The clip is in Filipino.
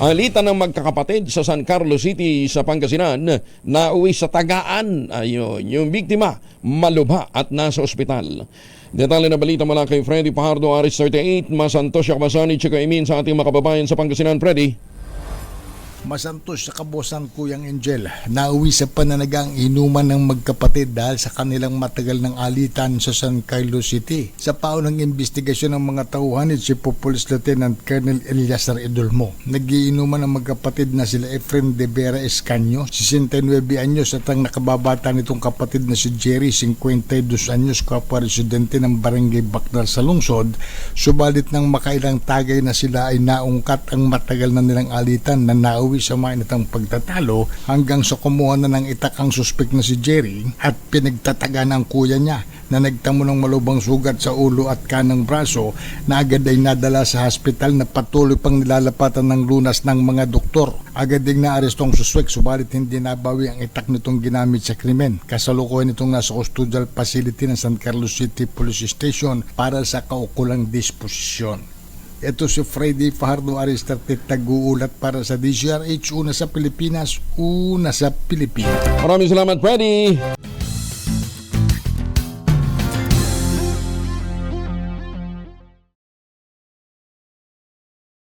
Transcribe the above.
Alitan ng magkakapatid sa San Carlos City sa Pangasinan na uwi sa tagaan. Ayun, yung biktima malubha at nasa ospital. Detalye na balita mula kay Freddy Pajardo, Aris 38, Masantos, Yakbasani, Chico Imin sa ating mga kababayan sa Pangasinan. Freddy. Masantos sa kabosan Kuyang Angel, nauwi sa pananagang inuman ng magkapatid dahil sa kanilang matagal ng alitan sa San Carlos City. Sa paunang investigasyon ng mga tauhan si Police Lieutenant Colonel Eliasar Edolmo, nagiinuman ng magkapatid na sila Efrem de Vera Escanio, 69 anyos at ang nakababata nitong kapatid na si Jerry, 52 anyos, kapwa residente ng Barangay Bakdal sa lungsod, subalit nang makailang tagay na sila ay naungkat ang matagal na nilang alitan na nauwi sa mainitang pagtatalo hanggang sa kumuha na ng itak ang suspek na si Jerry at pinagtataga ng kuya niya na nagtamo ng malubang sugat sa ulo at kanang braso na agad ay nadala sa hospital na patuloy pang nilalapatan ng lunas ng mga doktor. Agad ding naarestong suspek subalit hindi nabawi ang itak nitong ginamit sa krimen. Kasalukuyan itong nasa custodial facility ng San Carlos City Police Station para sa kaukulang disposisyon. Ito si Freddy Fajardo Aristarte Taguulat para sa DCRH, una sa Pilipinas, una sa Pilipinas. Maraming salamat, Freddy.